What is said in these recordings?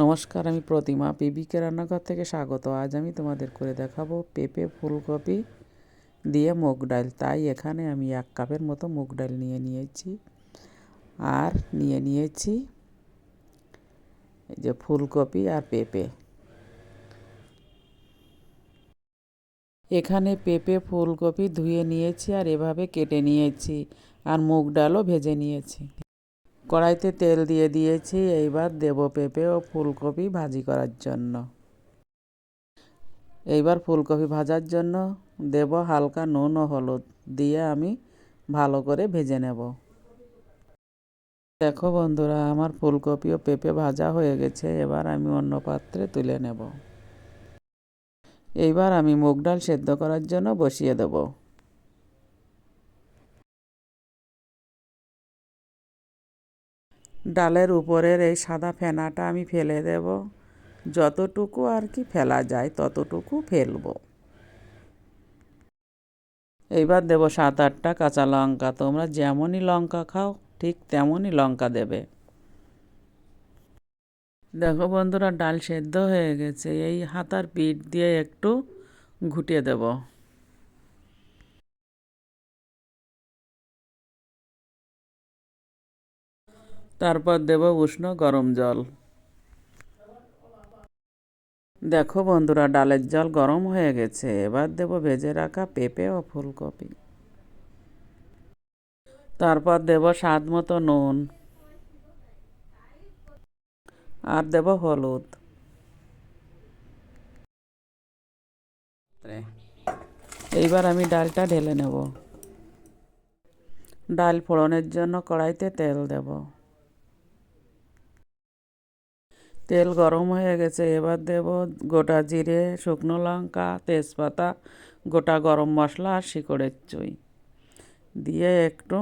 নমস্কার, আমি প্রতিমা পিবিকে রান্নাঘর থেকে স্বাগত। আজ আমি তোমাদের করে দেখাবো পেঁপে ফুলকপি দিয়ে মুগ ডাল। তাই এখানে আমি এক কাপের মতো মুগ ডাল নিয়ে নিয়েছি। আর নিয়ে নিয়েছি এই যে ফুলকপি আর পেঁপে। এখানে পেঁপে ফুলকপি ধুয়ে নিয়েছি আর এভাবে কেটে নিয়েছি। আর মুগ ডালও ভেজে নিয়েছি। কড়াইতে তেল দিয়ে দিয়েছি, এইবার দেব পেঁপে ও ফুলকপি ভাজি করার জন্য। এইবার ফুলকপি ভাজার জন্য দেব হালকা নুন ও হলুদ দিয়ে আমি ভালো করে ভেজে নেব। দেখো বন্ধুরা, আমার ফুলকপি ও পেঁপে ভাজা হয়ে গেছে, এবার আমি অন্য পাত্রে তুলে নেব। এইবার আমি মুগ ডাল সেদ্ধ করার জন্য বসিয়ে দেবো। ডালের উপরের এই সাদা ফেনাটা আমি ফেলে দেব। যতটুকু আর কি ফেলা যায় ততটুকু ফেলব। এইবার দেব সাত আটটা কাঁচা লঙ্কা। তোমরা যেমনই লঙ্কা খাও, ঠিক তেমনই লঙ্কা দেবে। দেখো বন্ধুরা, ডাল সেদ্ধ হয়ে গেছে। এই হাতার পিঠ দিয়ে একটু ঘুটিয়ে দেবো। তারপর দেব উষ্ণ গরম জল। দেখো বন্ধুরা, ডালের জল গরম হয়ে গেছে। এবার দেব ভেজে রাখা পেঁপে ও ফুলকপি। তারপর দেব স্বাদ মতো নুন। আর দেব হলুদ। এইবার আমি ডালটা ঢেলে নেব। ডাল ফোড়নের জন্য কড়াইতে তেল দেব। তেল গরম হয়ে গেছে, এবার দেব গোটা জিরে, শুকনো লঙ্কা, তেজপাতা, গোটা গরম মশলা আর শিকড়ের চুই। দিয়ে একটু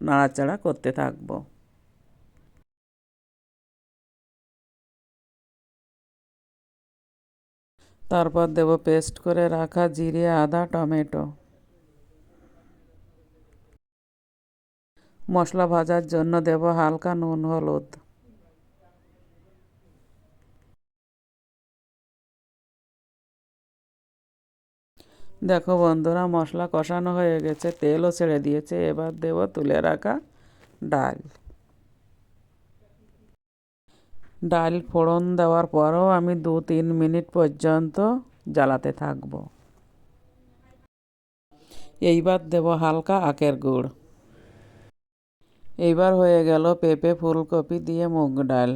নাড়াচাড়া করতে থাকব। তারপর দেব পেস্ট করে রাখা জিরে, আদা, টমেটো। মশলা ভাজার জন্য দেব হালকা নুন, হলুদ। দেখো বন্ধুরা, মশলা কষানো হয়ে গেছে, তেলও ছেড়ে দিয়েছে, এবার দেব তুলে রাখা ডাল। ডাল ফোড়ন দেওয়ার পরও আমি দু তিন মিনিট পর্যন্ত জ্বালাতে থাকব। এইবার দেব হালকা আখের গুড়। এইবার হয়ে গেল পেঁপে ফুলকপি দিয়ে মুগ ডাল।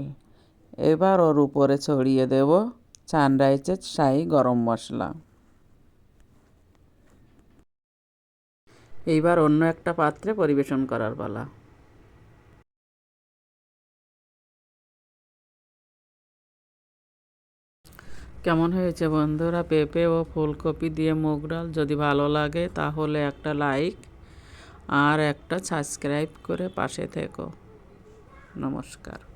এবার ওর উপরে ছড়িয়ে দেব সানরাইজের শাহি গরম মশলা। এইবার অন্য একটা পাত্রে পরিবেশন করার পালা। কেমন হয়েছে বন্ধুরা? পেঁপে ও ফুলকপি দিয়ে মুগ ডাল যদি ভালো লাগে তাহলে একটা লাইক আর একটা সাবস্ক্রাইব করে পাশে থেকো। নমস্কার।